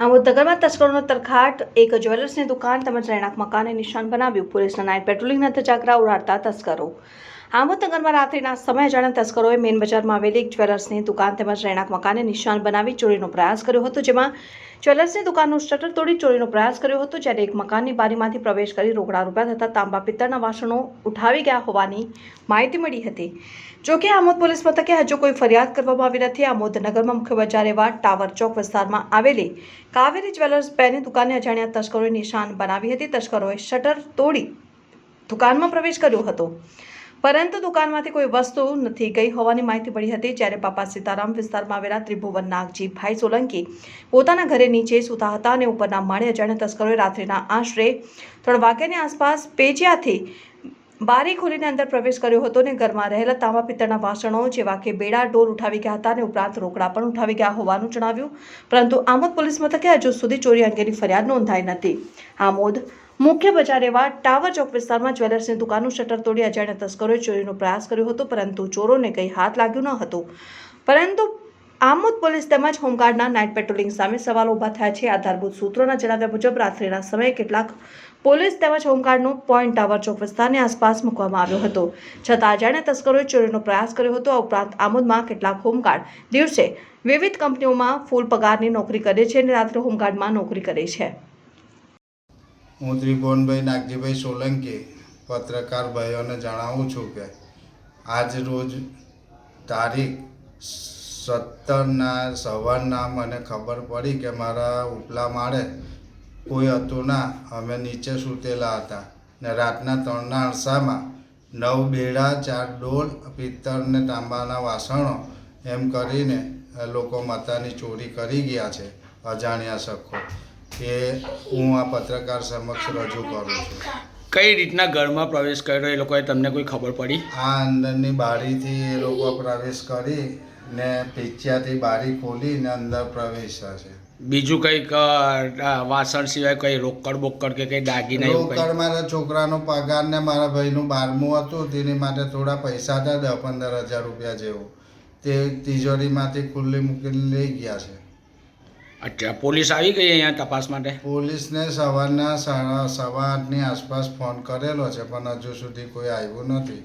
આમોદ નગરમાં તસ્કરોનો તરખાટ. એક જ્વેલર્સની દુકાન તેમજ રહેણાંક મકાનને નિશાન બનાવ્યું. પોલીસના નાઇટ પેટ્રોલિંગના ધજાગરા ઉડાડતા તસ્કરો. આમોદ નગરમાં રાત્રિના સમયે અજાણ્યા તસ્કરોએ મેન બજારમાં આવેલી એક જ્વેલર્સની દુકાન તેમજ રહેણાંક મકાને નિશાન બનાવી ચોરીનો પ્રયાસ કર્યો હતો, જેમાં જ્વેલર્સની દુકાનનું શટર તોડી ચોરીનો પ્રયાસ કર્યો હતો, જ્યારે એક મકાનની બારીમાંથી પ્રવેશ કરી રોકડા રૂપિયા તથા તાંબા પિત્તળના વાસણો ઉઠાવી ગયા હોવાની માહિતી મળી હતી. જોકે આમોદ પોલીસ મથકે હજુ કોઈ ફરિયાદ કરવામાં આવી નથી. આમોદનગરમાં મુખ્ય બજાર એવા ટાવર ચોક વિસ્તારમાં આવેલી કાવેરી જ્વેલર્સ બેની દુકાને અજાણ્યા તસ્કરોએ નિશાન બનાવી હતી. તસ્કરોએ શટર તોડી દુકાનમાં પ્રવેશ કર્યો હતો. પરંતુ દુકાનમાંથી કોઈ વસ્તુ નથી ગઈ હોવાની માહિતી મળી હતી, જ્યારે બાપા સીતારામ વિસ્તારમાં આવેલા ત્રિભુવન નાગજી ભાઈ સોલંકી પોતાના ઘરે નીચે સૂતા હતા અને ઉપરના માળે અજાણ્યા તસ્કરોએ રાત્રિના આશરે ત્રણ વાગ્યાની આસપાસ પેજિયાથી બારી ખોલીને અંદર પ્રવેશ કર્યો હતો અને ઘરમાં રહેલા તાંબા પિત્તળના વાસણો જેવા કે બેડા ડોર ઉઠાવી ગયા હતા અને ઉપરાંત રોકડા પણ ઉઠાવી ગયા હોવાનું જણાવ્યું. પરંતુ આમોદ પોલીસ મથકે હજુ સુધી ચોરી અંગેની ફરિયાદ નોંધાઈ નથી. આમોદ મુખ્ય બજાર એવા ટાવર ચોક વિસ્તારમાં જ્વેલર્સની દુકાનનું શટર તોડી અજાણ્યા તસ્કરોએ ચોરીનો પ્રયાસ કર્યો હતો, પરંતુ ચોરોને કંઈ હાથ લાગ્યું ન હતું. પરંતુ આમોદ પોલીસ તેમજ હોમગાર્ડના નાઇટ પેટ્રોલિંગ સામે સવાલો ઊભા થયા છે. આધારભૂત સૂત્રોના જણાવ્યા મુજબ, રાત્રિના સમયે કેટલાક પોલીસ તેમજ હોમગાર્ડનો પોઈન્ટ ટાવર ચોક વિસ્તારની આસપાસ મૂકવામાં આવ્યો હતો. છતાં અજાણ્યા તસ્કરોએ ચોરીનો પ્રયાસ કર્યો હતો. આ ઉપરાંત આમોદમાં કેટલાક હોમગાર્ડ દિવસે વિવિધ કંપનીઓમાં ફૂલ પગારની નોકરી કરે છે અને રાત્રે હોમગાર્ડમાં નોકરી કરે છે. હું ત્રિભુવનભાઈ નાગજીભાઈ સોલંકી, પત્રકાર ભાઈઓને જણાવું છું કે આજ રોજ તારીખ સત્તરના સવારના મને ખબર પડી કે મારા ઉપલા માળે કોઈ હતું ના અમે નીચે સૂતેલા હતા ને રાતના ત્રણના અરસામાં નવ બેડા, ચાર ડોલ, પિત્તળ ને તાંબાના વાસણો એમ કરીને લોકો માતાની ચોરી કરી ગયા છે, અજાણ્યા શખ્સો એ હું આ પત્રકાર સમક્ષ રજૂ કરું છું. કઈ રીતના ઘરમાં પ્રવેશ કર્યો? એ લોકોએ તમને કોઈ ખબર પડી? આ અંદરની બારીથી એ લોકો પ્રવેશ કરી ને પીચ્યાથી બારી ખોલી ને અંદર પ્રવેશ્યા છે. બીજું કંઈક વાસણ સિવાય કંઈ રોકડ બોકડ કે કંઈ દાગીના નહીં રોકડ મારા છોકરાનો પગાર ને મારા ભાઈનું બારમું હતું તેની માટે થોડા પૈસા હતા દસ પંદર હજાર રૂપિયા જેવું. તે તિજોરીમાંથી ખુલ્લી મૂકીને લઈ ગયા છે. અચ્છા, પોલીસ આવી ગઈ અહીંયા તપાસ માટે? પોલીસને સવારના સાડા સવા આસપાસ ફોન કરેલો છે, પણ હજુ સુધી કોઈ આવ્યું નથી.